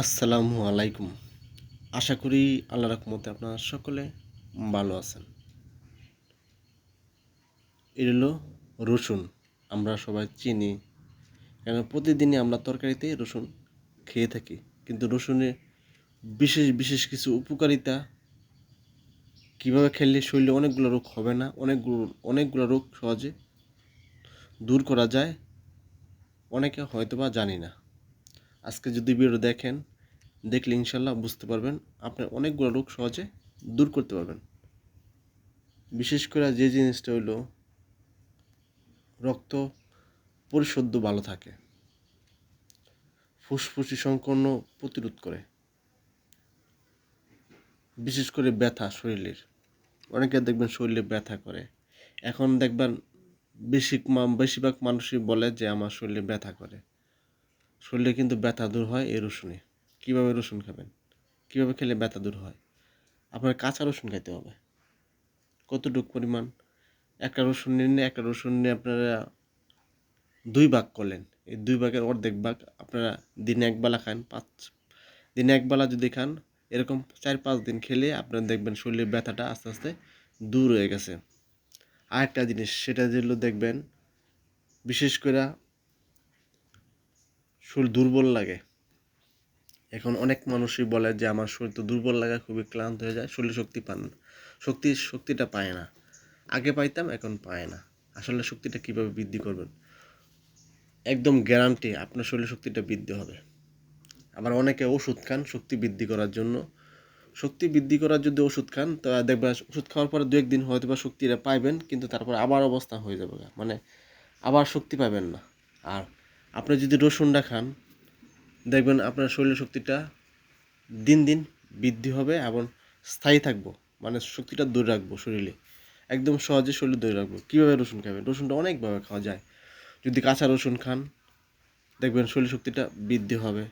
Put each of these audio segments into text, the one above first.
আসসালামু আলাইকুম। আশা করি আল্লাহ রকমতে আপনারা সকলে ভালো আছেন। এর হলো রসুন, আমরা সবাই চিনি। কেন প্রতিদিনই আমরা তরকারিতে রসুন খেয়ে থাকি। কিন্তু রসুনের বিশেষ বিশেষ কিছু উপকারিতা কীভাবে খেললে শরীরে অনেকগুলো রোগ হবে না, অনেকগুলো অনেকগুলো রোগ সহজে দূর করা যায়, অনেকে হয়তো বা জানি না। আজকে যদি ভিডিও দেখেন, দেখলে ইনশাল্লাহ বুঝতে পারবেন আপনার অনেকগুলো রোগ সহজে দূর করতে পারবেন। বিশেষ করে যে জিনিসটা হলো রক্ত পরিশুদ্ধ ভালো থাকে। ফুসফুসি সংকীর্ণ প্রতিরোধ করে। বিশেষ করে ব্যথা শরীরের। অনেকে দেখবেন শরীরে ব্যথা করে। এখন দেখবেন বেশি বেশিরভাগ মানুষই বলে যে আমার শরীরে ব্যথা করে। শরীরে কিন্তু ব্যথা দূর হয় এই রসুনে। কীভাবে রসুন খাবেন? কীভাবে খেলে ব্যথা দূর হয়? আপনার কাঁচা রসুন খেতে হবে। কতটুকু পরিমাণ? একটা রসুন নিয়ে একটা রসুন নিয়ে আপনারা দুই ভাগ করলেন। এই দুই ভাগের অর্ধেক ভাগ আপনারা দিনে একবেলা খান। পাঁচ, দিনে একবেলা যদি খান, এরকম চার পাঁচ দিন খেলে আপনারা দেখবেন শরীরের ব্যথাটা আস্তে আস্তে দূর হয়ে গেছে। আরেকটা জিনিস, সেটা যেগুলো দেখবেন, বিশেষ করে শরীর দুর্বল লাগে। এখন অনেক মানুষই বলে যে, আমার শরীর তো দুর্বল লাগে, খুবই ক্লান্ত হয়ে যায়, শরীরে শক্তি পান না। শক্তি, শক্তিটা পায় না। আগে পাইতাম, এখন পায় না। আসলে শক্তিটা কীভাবে বৃদ্ধি করবেন? একদম গ্যারান্টি আপনার শরীরে শক্তিটা বৃদ্ধি হবে। আবার অনেকে ওষুধ খান শক্তি বৃদ্ধি করার জন্য। শক্তি বৃদ্ধি করার যদি ওষুধ খান, তা দেখবেন ওষুধ খাওয়ার পরে দু একদিন হয়তো বা শক্তিটা পাইবেন, কিন্তু তারপর আবার অবস্থা হয়ে যাবে মানে আবার শক্তি পাবেন না। আর আপনি যদি রসুনটা খান, দেখবেন আপনার শরীরের শক্তিটা দিন দিন বৃদ্ধি হবে এবং স্থায়ী থাকব। মানে শক্তিটা দূরে রাখব শরীরে। একদম সহজে শরীরে দূরে রাখব। কীভাবে রসুন খাবেন? রসুনটা অনেকভাবে খাওয়া যায়। যদি কাঁচা রসুন খান, দেখবেন শরীর শক্তিটা বৃদ্ধি হবে।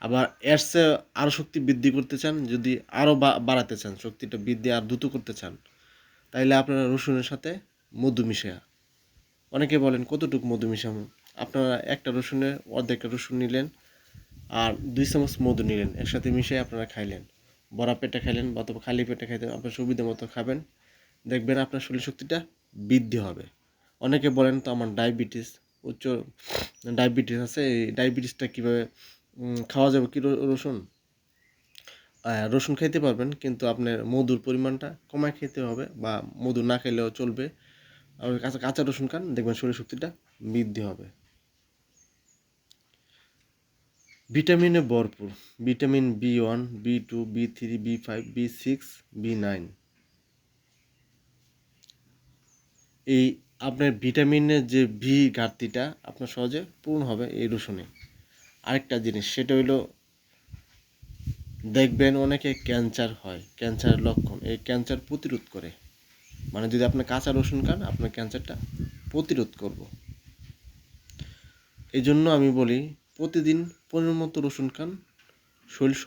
আবার এর চেয়ে আরও শক্তি বৃদ্ধি করতে চান, যদি আরও বাড়াতে চান, শক্তিটা বৃদ্ধি আর দ্রুত করতে চান, তাইলে আপনারা রসুনের সাথে মধু মিশা অনেকে বলেন, কতটুকু মধু মিশাবো? আপনারা একটা রসুনে, অর্ধেকটা রসুন নিলেন আর দুই চামচ মধু নিলেন, একসাথে মিশিয়ে আপনারা খাইলেন। বড়া পেটে খাইলেন বা অথবা খালি পেটে খাইতে আপনার সুবিধা মতো খাবেন। দেখবেন আপনার শরীর শক্তিটা বৃদ্ধি হবে। অনেকে বলেন তো আমার ডায়াবেটিস, উচ্চ ডায়াবেটিস আছে, এই ডায়াবেটিসটা কীভাবে খাওয়া যাবে কি রসুন? রসুন খাইতে পারবেন, কিন্তু আপনার মধুর পরিমাণটা কমায় খেতে হবে বা মধু না খেলেও চলবে। আর কাঁচা কাঁচা রসুন খান, দেখবেন শরীর শক্তিটা বৃদ্ধি হবে। ভিটামিনে ভরপুর vitamin B one B two B three B five B six B nine এই আপনার ভিটামিনের যে ভি ঘাটতিটা আপনার সহজে পূরণ হবে এই রসুনে। আরেকটা জিনিস, সেটা হলো দেখবেন অনেকে ক্যান্সার হয় ক্যান্সারের লক্ষণ, এই ক্যান্সার প্রতিরোধ করে। মানে যদি আপনি কাঁচা রসুন খান, আপনার ক্যান্সারটা প্রতিরোধ করব। এই জন্য আমি বলি, প্রতিদিন পনেরো মতো রসুন খান শরীর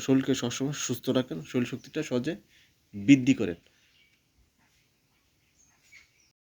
শরীরকে সবসময় সুস্থ রাখেন শরীর শক্তিটা সহজে বৃদ্ধি করেন।